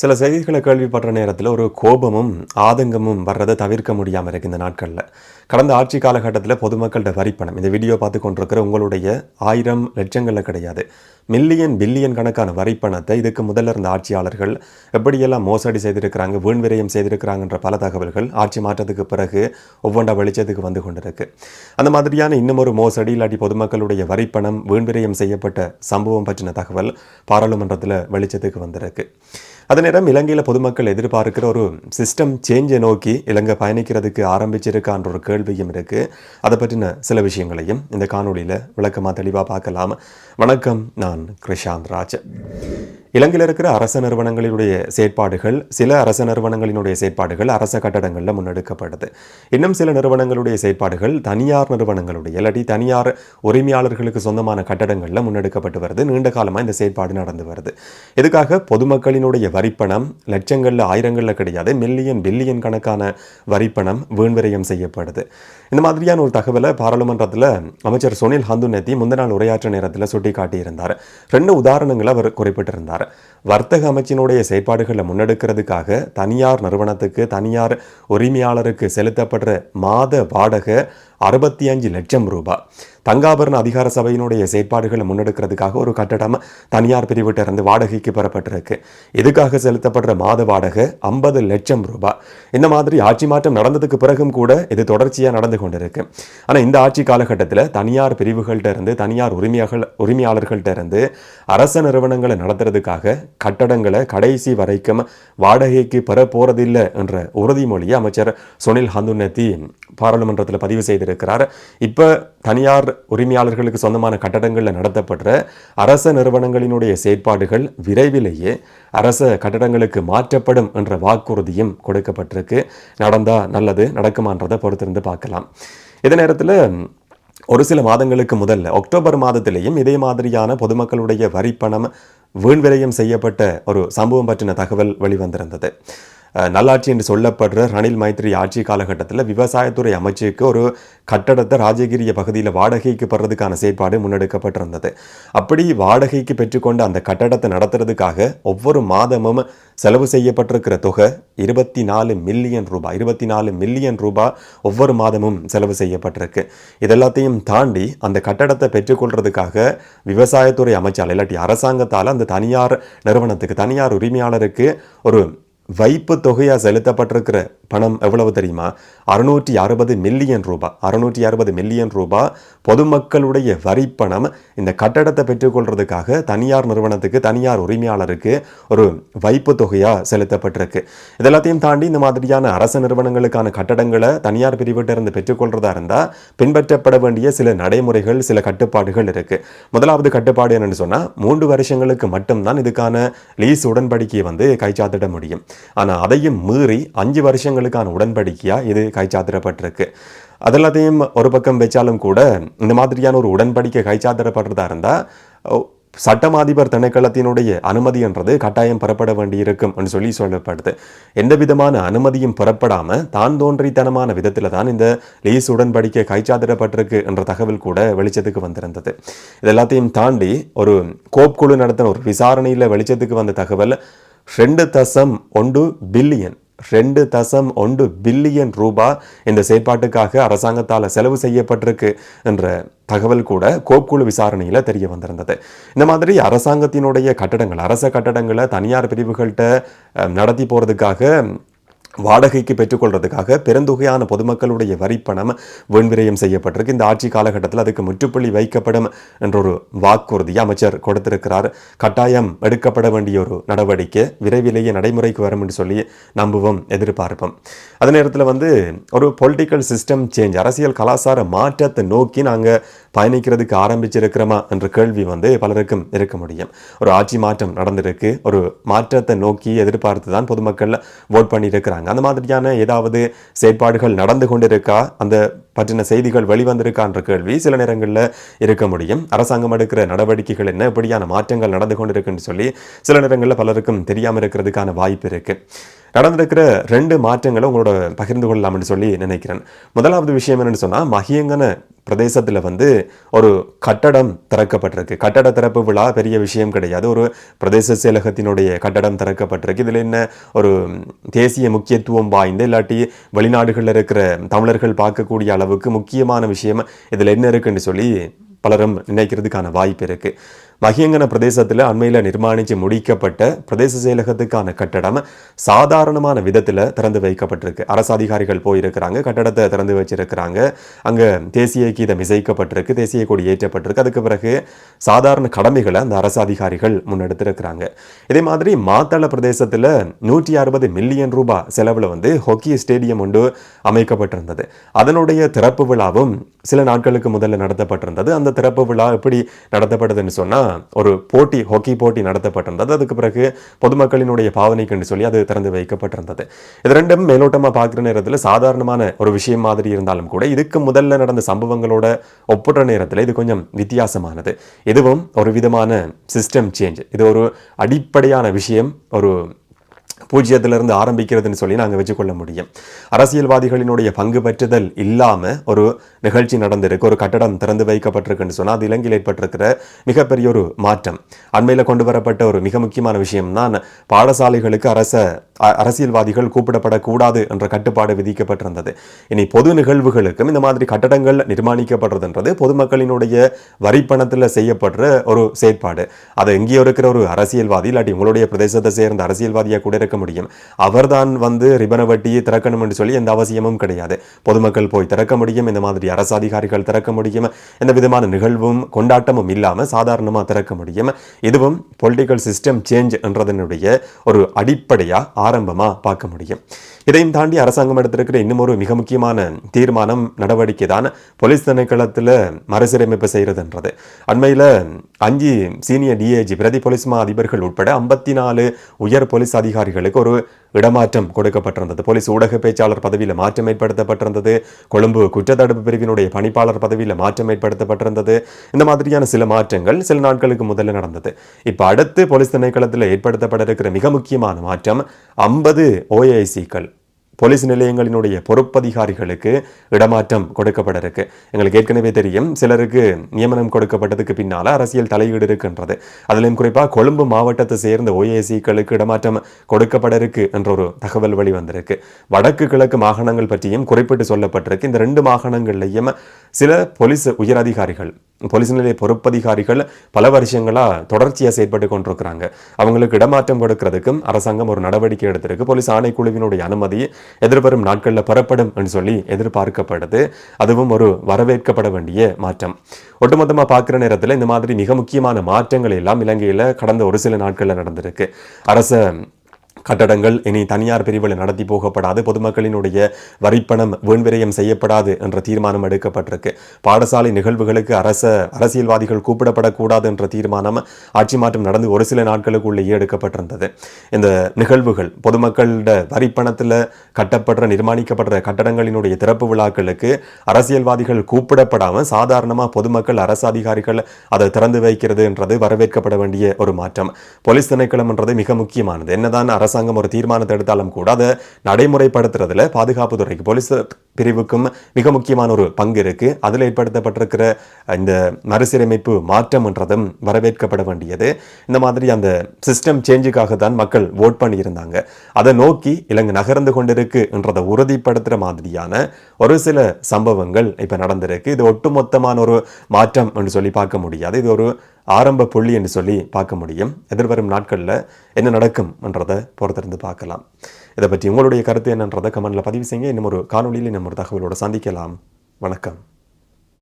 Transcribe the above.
சில செய்திகளை கேள்விப்படுற நேரத்தில் ஒரு கோபமும் ஆதங்கமும் வர்றதை தவிர்க்க முடியாமல் இருக்குது இந்த நாட்களில். கடந்த ஆட்சி காலகட்டத்தில் பொதுமக்கள்கிட்ட வரிப்பணம் இந்த வீடியோ பார்த்து கொண்டிருக்கிற உங்களுடைய ஆயிரம் லட்சங்களில் கிடையாது. மில்லியன் பில்லியன் கணக்கான வரிப்பணத்தை இதுக்கு முதல்ல இருந்த ஆட்சியாளர்கள் எப்படியெல்லாம் மோசடி செய்திருக்கிறாங்க வீண் விரயம் செய்திருக்கிறாங்கன்ற பல தகவல்கள் ஆட்சி மாற்றத்துக்கு பிறகு ஒவ்வொன்றா வெளிச்சத்துக்கு வந்து கொண்டிருக்கு. அந்த மாதிரியான இன்னும் ஒரு மோசடி இல்லாட்டி பொதுமக்களுடைய வரிப்பணம் வீண் விரயம் செய்யப்பட்ட சம்பவம் பற்றின தகவல் பாராளுமன்றத்தில் வெளிச்சத்துக்கு வந்திருக்கு. அதே நேரம் இலங்கையில் பொதுமக்கள் எதிர்பார்க்கிற ஒரு சிஸ்டம் சேஞ்சை நோக்கி இலங்கை பயணிக்கிறதுக்கு ஆரம்பிச்சிருக்கான்ற ஒரு கேள்வியும் இருக்கு. அதை பற்றின சில விஷயங்களையும் இந்த காணொலியில் விளக்கமாக தெளிவாக பார்க்கலாம். வணக்கம் நான் கிருஷாந்த் ராஜ். இலங்கையில் இருக்கிற அரச நிறுவனங்களினுடைய செயற்பாடுகள் சில அரச நிறுவனங்களினுடைய செயற்பாடுகள் அரச கட்டடங்களில் முன்னெடுக்கப்படுது. இன்னும் சில நிறுவனங்களுடைய செயற்பாடுகள் தனியார் நிறுவனங்களுடைய இல்லாட்டி தனியார் உரிமையாளர்களுக்கு சொந்தமான கட்டடங்களில் முன்னெடுக்கப்பட்டு வருது. நீண்ட காலமாக இந்த செயற்பாடு நடந்து வருது. இதுக்காக பொதுமக்களினுடைய வரிப்பணம் லட்சங்களில் ஆயிரங்களில் கிடையாது. மில்லியன் பில்லியன் கணக்கான வரிப்பணம் வீண்விரயம் செய்யப்படுது. இந்த மாதிரியான ஒரு தகவலை பாராளுமன்றத்தில் அமைச்சர் சுனில் ஹந்துநெத்தி முந்த நாள் உரையாற்ற நேரத்தில் சுட்டி காட்டியிருந்தார் ரெண்டு உதாரணங்களை அவர் குறிப்பிட்டிருந்தார். வர்த்தக அமைச்சினுடைய செயற்பாடுகளை முன்னெடுக்கிறதுக்காக தனியார் நிறுவனத்துக்கு தனியார் உரிமையாளருக்கு செலுத்தப்படுற மாத வாடகை அறுபத்தி அஞ்சு லட்சம் ரூபாய். தங்காபரண அதிகார சபையினுடைய செயற்பாடுகளை முன்னெடுக்கிறதுக்காக ஒரு கட்டடம் தனியார் பிரிவிட்ட இருந்து வாடகைக்கு பெறப்பட்டிருக்கு. இதுக்காக செலுத்தப்படுற மாத வாடகை ஐம்பது லட்சம் ரூபாய். இந்த மாதிரி ஆட்சி மாற்றம் நடந்ததுக்கு பிறகும் கூட இது தொடர்ச்சியாக நடந்து கொண்டிருக்கு. ஆனால் இந்த ஆட்சி காலகட்டத்தில் தனியார் பிரிவுகள்கிட்ட இருந்து தனியார் உரிமையாளர்கள் உரிமையாளர்கள்ட்ட இருந்து அரச நிறுவனங்களை நடத்துறதுக்காக கட்டடங்களை கடைசி வரைக்கும் வாடகைக்கு பெற போறதில்லை என்ற உறுதிமொழியை அமைச்சர் சுனில் ஹந்துநெத்தி பாராளுமன்றத்தில் பதிவு செய்திருக்கிறார். இப்போ தனியார் உரிமையாளர்களுக்கு சொந்தமான கட்டடங்களில் நடத்தப்படுற அரச நிறுவனங்களினுடைய செயற்பாடுகள் விரைவிலேயே அரச கட்டடங்களுக்கு மாற்றப்படும் என்ற வாக்குறுதியும் கொடுக்கப்பட்டிருக்கு. நடந்தா நல்லது நடக்குமான்றதை பொறுத்திருந்து பார்க்கலாம். இதே நேரத்தில் ஒரு சில மாதங்களுக்கு முதல்ல அக்டோபர் மாதத்திலேயும் இதே மாதிரியான பொதுமக்களுடைய வரிப்பணம் வீண் விரயம் செய்யப்பட்ட ஒரு சம்பவம் பற்றின தகவல் வெளிவந்திருந்தது. நல்லாட்சி என்று சொல்லப்படுற ரணில் மைத்ரி ஆட்சி காலகட்டத்தில் விவசாயத்துறை அமைச்சுக்கு ஒரு கட்டடத்தை ராஜகிரிய பகுதியில் வாடகைக்கு பெறதுக்கான செயற்பாடு முன்னெடுக்கப்பட்டிருந்தது. அப்படி வாடகைக்கு பெற்றுக்கொண்ட அந்த கட்டடத்தை நடத்துறதுக்காக ஒவ்வொரு மாதமும் செலவு செய்யப்பட்டிருக்கிற தொகை இருபத்தி நாலு மில்லியன் ரூபாய் இருபத்தி நாலு மில்லியன் ரூபாய் ஒவ்வொரு மாதமும் செலவு செய்யப்பட்டிருக்கு. இதெல்லாத்தையும் தாண்டி அந்த கட்டடத்தை பெற்றுக்கொள்றதுக்காக விவசாயத்துறை அமைச்சால் இல்லாட்டி அரசாங்கத்தால் அந்த தனியார் நிறுவனத்துக்கு தனியார் உரிமையாளருக்கு ஒரு வைப்பு தொகையாக செலுத்தப்பட்டிருக்கிற பணம் எவ்வளவு தெரியுமா? அறுநூற்றி அறுபது மில்லியன் ரூபாய் அறுநூற்றி அறுபது மில்லியன் ரூபாய் பொதுமக்களுடைய வரிப்பணம் இந்த கட்டடத்தை பெற்றுக்கொள்றதுக்காக தனியார் நிறுவனத்துக்கு தனியார் உரிமையாளருக்கு ஒரு வைப்பு தொகையாக செலுத்தப்பட்டிருக்கு. இதெல்லாத்தையும் தாண்டி இந்த மாதிரியான அரசு நிறுவனங்களுக்கான கட்டடங்களை தனியார் பிரிவிட்டிருந்து பெற்றுக்கொள்றதா இருந்தால் பின்பற்றப்பட வேண்டிய சில நடைமுறைகள் சில கட்டுப்பாடுகள் இருக்கு. முதலாவது கட்டுப்பாடு என்னன்னு சொன்னால் மூன்று வருஷங்களுக்கு மட்டும்தான் இதுக்கான லீஸ் உடன்படிக்கையை வந்து கைச்சாத்திட முடியும். ஆனால் அதையும் மீறி அஞ்சு வருஷங்கள் வருஷங்களுக்கான உடன்படிக்கையாக இது கைச்சாத்திரப்பட்டிருக்கு அதெல்லாத்தையும் ஒரு பக்கம் வச்சாலும் கூட இந்த மாதிரியான ஒரு உடன்படிக்கை கைச்சாத்திடப்படுறதா இருந்தால் சட்டமாதிபர் திணைக்களத்தினுடைய அனுமதி என்றது கட்டாயம் பெறப்பட வேண்டியிருக்கும் என்று சொல்லி சொல்லப்படுது. எந்த விதமான அனுமதியும் பெறப்படாம தான் தோன்றித்தனமான விதத்தில் தான் இந்த லீஸ் உடன்படிக்கை கைச்சாத்திடப்பட்டிருக்கு என்ற தகவல் கூட வெளிச்சத்துக்கு வந்திருந்தது. இதெல்லாத்தையும் தாண்டி ஒரு கோப்குழு நடத்தின ஒரு விசாரணையில் வெளிச்சத்துக்கு வந்த தகவல் ரெண்டு தசம் ஒன்று பில்லியன் ரெண்டு தசம் ஒன்று பில்லியன் ரூபாய் இந்த செயற்பாட்டுக்காக அரசாங்கத்தால் செலவு செய்யப்பட்டிருக்கு என்ற தகவல் கூட கோப்புக்குழு விசாரணையில் தெரிய வந்திருந்தது. இந்த மாதிரி அரசாங்கத்தினுடைய கட்டடங்கள் அரச கட்டடங்களை தனியார் பிரிவுகள்கிட்ட நடத்தி போகிறதுக்காக வாடகைக்கு பெற்றுக்கொள்றதுக்காக பெருந்தொகையான பொதுமக்களுடைய வரிப்பணம் விண்விரயம் செய்யப்பட்டிருக்கு. இந்த ஆட்சி காலகட்டத்தில் அதுக்கு முற்றுப்புள்ளி வைக்கப்படும் என்ற ஒரு வாக்குறுதி அமைச்சர் கொடுத்திருக்கிறார். கட்டாயம் எடுக்கப்பட வேண்டிய ஒரு நடவடிக்கை விரைவிலேயே நடைமுறைக்கு வரும் என்று சொல்லி நம்புவோம் எதிர்பார்ப்போம். அதே நேரத்தில் வந்து ஒரு பொலிட்டிக்கல் சிஸ்டம் சேஞ்ச் அரசியல் கலாச்சார மாற்றத்தை நோக்கி நாங்கள் பயணிக்கிறதுக்கு ஆரம்பிச்சிருக்கிறோமா என்ற கேள்வி வந்து பலருக்கும் இருக்க முடியும். ஒரு ஆட்சி மாற்றம் நடந்திருக்கு. ஒரு மாற்றத்தை நோக்கி எதிர்பார்த்து தான் பொதுமக்கள் ஓட் பண்ணியிருக்கிறாங்க. அந்த மாதிரியான ஏதாவது செயற்பாடுகள் நடந்து கொண்டிருக்கா? அந்த பற்றின செய்திகள் வெளிவந்திருக்கான்ற கேள்வி சில நேரங்களில் இருக்க முடியும். அரசாங்கம் எடுக்கிற நடவடிக்கைகள் என்ன? இப்படியான மாற்றங்கள் நடந்து கொண்டிருக்குன்னு சொல்லி சில நேரங்களில் பலருக்கும் தெரியாமல் இருக்கிறதுக்கான வாய்ப்பு இருக்கு. நடந்திருக்கிற ரெண்டு மாற்றங்களை உங்களோட பகிர்ந்து கொள்ளலாம்னு சொல்லி நினைக்கிறேன். முதலாவது விஷயம் என்னென்னு சொன்னால் மகியங்கன பிரதேசத்தில் வந்து ஒரு கட்டடம் திறக்கப்பட்டிருக்கு. கட்டட திறப்பு விழா பெரிய விஷயம் கிடையாது. ஒரு பிரதேச செயலகத்தினுடைய கட்டடம் திறக்கப்பட்டிருக்கு. இதில் என்ன ஒரு தேசிய முக்கியத்துவம் வாய்ந்த இல்லாட்டி வெளிநாடுகளில் இருக்கிற தமிழர்கள் பார்க்கக்கூடிய அளவுக்கு முக்கியமான விஷயம் இதில் என்ன இருக்குன்னு சொல்லி பலரும் நினைக்கிறதுக்கான வாய்ப்பு இருக்குது மகியங்கன பிரதேசத்தில் அண்மையில் நிர்மாணித்து முடிக்கப்பட்ட பிரதேச செயலகத்துக்கான கட்டடம் சாதாரணமான விதத்தில் திறந்து வைக்கப்பட்டிருக்கு. அரசு அதிகாரிகள் போயிருக்கிறாங்க கட்டடத்தை திறந்து வச்சிருக்கிறாங்க. அங்கே தேசிய கீதம் இசைக்கப்பட்டிருக்கு தேசிய கொடி ஏற்றப்பட்டிருக்கு. அதுக்கு பிறகு சாதாரண கடமைகளை அந்த அரசு அதிகாரிகள் முன்னெடுத்திருக்கிறாங்க. இதே மாதிரி மாத்தள பிரதேசத்தில் நூற்றி அறுபது மில்லியன் ரூபாய் செலவில் வந்து ஹொக்கி ஸ்டேடியம் ஒன்று அமைக்கப்பட்டிருந்தது. அதனுடைய திறப்பு விழாவும் சில நாட்களுக்கு முதல்ல நடத்தப்பட்டிருந்தது. அந்த திறப்பு விழா எப்படி நடத்தப்படுதுன்னு சொன்னால் ஒரு போட்டி ஹாக்கி போட்டி நடத்தப்பட்டிருந்தது. அதுக்கு பிறகு பொதுமக்களினுடைய பாவனைக்குன்னு சொல்லி அது திறந்து வைக்கப்பட்டிருந்தது. இது ரெண்டும் மேலோட்டமாக பார்க்குற நேரத்தில் சாதாரணமான ஒரு விஷயம் மாதிரி இருந்தாலும் கூட இதுக்கு முதல்ல நடந்த சம்பவங்களோட ஒப்புற நேரத்தில் இது கொஞ்சம் வித்தியாசமானது. இதுவும் ஒரு விதமான சிஸ்டம் சேஞ்ச் இது ஒரு அடிப்படையான விஷயம் ஒரு பூஜ்ஜியத்திலிருந்து ஆரம்பிக்கிறதுன்னு சொல்லி நாங்கள் வச்சுக்கொள்ள முடியும். அரசியல்வாதிகளினுடைய பங்கு பெற்றுதல் இல்லாமல் ஒரு நிகழ்ச்சி நடந்திருக்கு ஒரு கட்டடம் திறந்து வைக்கப்பட்டிருக்குன்னு சொன்னால் அது இலங்கையில் ஏற்பட்டிருக்கிற மிகப்பெரிய ஒரு மாற்றம். அண்மையில் கொண்டு வரப்பட்ட ஒரு மிக முக்கியமான விஷயம் தான் பாடசாலைகளுக்கு அரச அரசியல்வாதிகள் கூப்பிடப்படக்கூடாது என்ற கட்டுப்பாடு விதிக்கப்பட்டிருந்தது. இனி பொது நிகழ்வுகளுக்கும் இந்த மாதிரி கட்டடங்கள் நிர்மாணிக்கப்படுறதுன்றது பொதுமக்களினுடைய வரிப்பணத்தில் செய்யப்படுற ஒரு செயற்பாடு. அது எங்கேயோ இருக்கிற ஒரு அரசியல்வாதி இல்லாட்டி உங்களுடைய பிரதேசத்தை சேர்ந்த அரசியல்வாதியாக கூட இருக்க முடியும். அவர்தான் வந்து ரிபன வட்டியை திறக்கணும் என்று சொல்லி எந்த அவசியமும் கிடையாது. பொதுமக்கள் போய் திறக்க முடியும். இந்த மாதிரி அரசு அதிகாரிகள் திறக்க முடியும். எந்த விதமான நிகழ்வும் கொண்டாட்டமும் இல்லாமல் சாதாரணமாக திறக்க முடியும். இதுவும் பொலிட்டிக்கல் சிஸ்டம் சேஞ்ச் என்றதனுடைய ஒரு அடிப்படையாக ஆரம்பமாக பார்க்க முடியும். இதையும் தாண்டி அரசாங்கம் எடுத்திருக்கிற இன்னும் ஒரு மிக முக்கியமான தீர்மானம் நடவடிக்கை தான் போலீஸ் திணைக்களத்தில் மறுசீரமைப்பு செய்கிறதுன்றது அண்மையில் அஞ்சு சீனியர் டிஏஜி பிரதி போலீஸ் மா அதிபர்கள் உட்பட ஐம்பத்தி நாலு உயர் போலீஸ் அதிகாரிகளுக்கு ஒரு இடமாற்றம் கொடுக்கப்பட்டிருந்தது. போலீஸ் ஊடக பேச்சாளர் பதவியில் மாற்றம் ஏற்படுத்தப்பட்டிருந்தது. கொழும்பு குற்றத்தடுப்பு பிரிவினுடைய பணிப்பாளர் பதவியில் மாற்றம் ஏற்படுத்தப்பட்டிருந்தது. இந்த மாதிரியான சில மாற்றங்கள் சில நாட்களுக்கு முதல்ல நடந்தது. இப்போ அடுத்து போலீஸ் திணைக்களத்தில் ஏற்படுத்தப்பட இருக்கிற மிக முக்கியமான மாற்றம் ஐம்பது ஓஏஐசிக்கள் போலீஸ் நிலையங்களினுடைய பொறுப்பதிகாரிகளுக்கு இடமாற்றம் கொடுக்கப்பட இருக்கு எங்களுக்கு ஏற்கனவே தெரியும் சிலருக்கு நியமனம் கொடுக்கப்பட்டதுக்கு பின்னால அரசியல் தலையீடு இருக்கின்றது. அதிலும் குறிப்பாக கொழும்பு மாவட்டத்தை சேர்ந்த ஓஏசிக்களுக்கு இடமாற்றம் கொடுக்கப்பட இருக்கு என்ற ஒரு தகவல் வெளிவந்திருக்கு. வடக்கு கிழக்கு மாகாணங்கள் பற்றியும் குறிப்பிட்டு சொல்லப்பட்டிருக்கு. இந்த ரெண்டு மாகாணங்கள்லையும் சில போலீஸ் உயர் அதிகாரிகள் போலீஸ் நிலைய பொறுப்பதிகாரிகள் பல வருஷங்களாக தொடர்ச்சியாக செயற்பட்டு கொண்டிருக்கிறாங்க. அவங்களுக்கு இடமாற்றம் கொடுக்கறதுக்கும் அரசாங்கம் ஒரு நடவடிக்கை எடுத்திருக்கு. போலீஸ் ஆணைக்குழுவினுடைய அனுமதி எதிர்வரும் நாட்களில் பெறப்படும் என்று சொல்லி எதிர்பார்க்கப்படுது. அதுவும் ஒரு வரவேற்கப்பட வேண்டிய மாற்றம். ஒட்டுமொத்தமாக பார்க்குற நேரத்தில் இந்த மாதிரி மிக முக்கியமான மாற்றங்கள் எல்லாம் இலங்கையில் கடந்த ஒரு சில நாட்களில் நடந்திருக்கு. அரச கட்டடங்கள் இனி தனியார் பிரிவில் நடத்தி போகப்படாது. பொதுமக்களினுடைய வரிப்பணம் வீண்விரயம் செய்யப்படாது என்ற தீர்மானம் எடுக்கப்பட்டிருக்கு. பாடசாலை நிகழ்வுகளுக்கு அரச அரசியல்வாதிகள் கூப்பிடப்படக்கூடாது என்ற தீர்மானம் ஆட்சி மாற்றம் நடந்து ஒரு சில நாட்களுக்குள்ளேயே எடுக்கப்பட்டிருந்தது. இந்த நிகழ்வுகள் பொதுமக்களோட வரிப்பணத்தில் கட்டப்படுற நிர்மாணிக்கப்படுற கட்டடங்களினுடைய திறப்பு விழாக்களுக்கு அரசியல்வாதிகள் கூப்பிடப்படாமல் சாதாரணமாக பொதுமக்கள் அரசு அதிகாரிகள் அதை திறந்து வைக்கிறதுன்றது வரவேற்கப்பட வேண்டிய ஒரு மாற்றம். போலீஸ் திணைக்களம்ன்றது மிக முக்கியமானது. என்னதான் அரசு அரசாங்கம் ஒரு தீர்மானத்தை எடுத்தாலும் கூட அதை நடைமுறைப்படுத்துறதுல பாதுகாப்பு துறைக்கு போலீஸ் பிரிவுக்கும் மிக முக்கியமான ஒரு பங்கு இருக்கு. அதில் ஏற்படுத்தப்பட்டிருக்கிற இந்த மறுசீரமைப்பு மாற்றம்ன்றதும் வரவேற்கப்பட வேண்டியது. இந்த மாதிரி அந்த சிஸ்டம் சேஞ்சுக்காக தான் மக்கள் ஓட் பண்ணியிருந்தாங்க. அதை நோக்கி இலங்கை நகர்ந்து கொண்டிருக்கு என்றதை உறுதிப்படுத்துகிற மாதிரியான ஒரு சில சம்பவங்கள் இப்போ நடந்திருக்கு. இது ஒட்டுமொத்தமான ஒரு மாற்றம் என்று சொல்லி பார்க்க முடியாது. இது ஒரு ஆரம்ப புள்ளி என்று சொல்லி பார்க்க முடியும். எதிர்வரும் நாட்களில் என்ன நடக்கும் என்றதை பொறுத்திருந்து பார்க்கலாம். இதை பற்றி உங்களுடைய கருத்து என்னன்றதை கமெண்டில் பதிவு செய்யுங்க. இன்னும் ஒரு காணொலியில் இன்னும் ஒரு தகவலோடு சந்திக்கலாம். வணக்கம்.